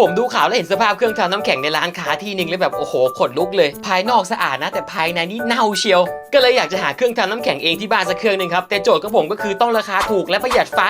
ผมดูข่าวแล้วเห็นสภาพเครื่องทำน้ำแข็งในร้านค้าที่หนึ่งเลยแบบโอ้โหขนลุกเลย ภายนอกสะอาดนะ แต่ภายในนี่เน่าเชียว ก็เลยอยากจะหาเครื่องทำน้ำแข็งเองที่บ้านสักเครื่องหนึ่งครับแต่โจทย์ของผมก็คือต้องราคาถูกและประหยัดไฟ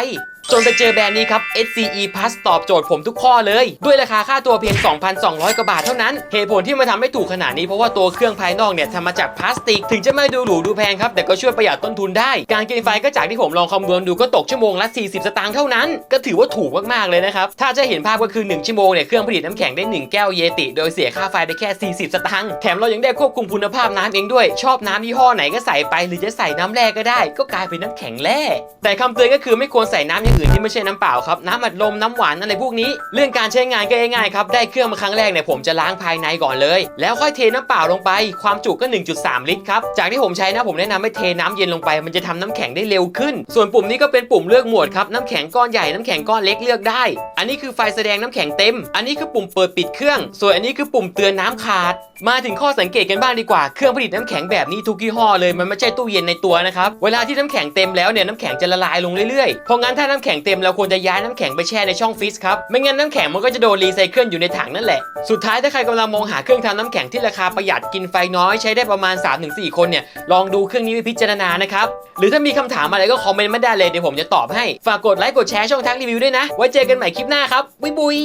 จนไปเจอแบรนด์นี้ครับ SCE Plus ตอบโจทย์ผมทุกข้อเลย ด้วยราคาค่าตัวเพียง 2,200 กว่าบาทเท่านั้น เหตุผลที่มาทำให้ถูกขนาดนี้เพราะว่าตัวเครื่องภายนอกเนี่ยทำมาจากพลาสติก ถึงจะไม่ดูหรูดูแพงครับ แต่ก็ช่วยประหยัดต้นทุนได้ การกินไฟก็จากที่ผมลองคำนวณดูก็ตกชั่วโมงละ 40 สตางค์เท่านั้น ก็ถือว่าถูกมากๆเลยนะครับ ถ้าจะเห็นภาพก็คือ 1 ชั่วโมงเนี่ยเครื่องผลิตน้ำแข็งได้ 1 แก้วเยติ โดยเสียค่าไฟไปแค่ 40 สตางค์ แถมเรายังได้ควบคุมคุณภาพน้ำเองด้วย ชอบน้ำยี่ห้อไหนก็ใส่ไป หรือจะใส่น้ำแร่ก็ได้ ก็กลายเป็นน้ำแข็งแร่แต่คำเตือนก็คือไม่ควรใส่น้ำอย่างอื่นที่ไม่ใช่น้ำเปล่าครับน้ำอัดลมน้ำหวานอะไรพวกนี้ เรื่องการใช้งานก็ง่ายๆครับได้เครื่องมาครั้งแรกเนี่ยผมจะล้างภายในก่อนเลย แล้วค่อยเทน้ำเปล่าลงไป ความจุก็ 1.3 ลิตรครับจากที่ผมใช้นะผมแนะนำให้เทน้ำเย็นลงไป มันจะทำน้ำแข็งได้เร็วขึ้น ส่วนปุ่มนี้ก็เป็นปุ่มเลือกหมวดครับน้ำแข็งก้อนใหญ่น้ำแข็งก้อนเล็กเลือกได้ อันนี้คือไฟแสดงน้ำแข็งเต็ม อันนี้คือปุ่มเปิดปิดเครื่อง ส่วนอันนี้คือปุ่มเตือนน้ำขาด มาถึงข้อสังเกตกันบ้างดีกว่า เครื่องผลิตน้ำแข็งแบบนี้ทุกยี่ห้อเลย มันไม่ใช่ตู้เย็นในตัวนะครับ เวลาที่น้ำแข็งเต็มแล้วเนี่ยน้ำแข็งจะละลายลงเรื่อยๆ เพราะงั้นถ้าน้ำแข็งเต็มเราควรจะย้ายน้ำแข็งไปแช่ในช่องฟรีซครับ ไม่งั้นน้ำแข็งมันก็จะโดนรีไซเคิลอยู่ในถังนั่นแหละ สุดท้ายถ้าใครกำลังมองหาเครื่องทำน้ำแข็งที่ราคาประหยัดกินไฟน้อยใช้ได้ประมาณ 3-4 คนเนี่ยลองดูเครื่องนี้ไปพิจารณานะครับ หรือถ้ามีคำถามอะไรก็คอมเมนต์มาได้เลยเดี๋ยวผมจะตอบให้ ฝากกดไลค์กดแชร์ช่องทักรีวิวด้วยนะ ไว้เจอกันใหม่คลิปหน้าครับ บุยบุย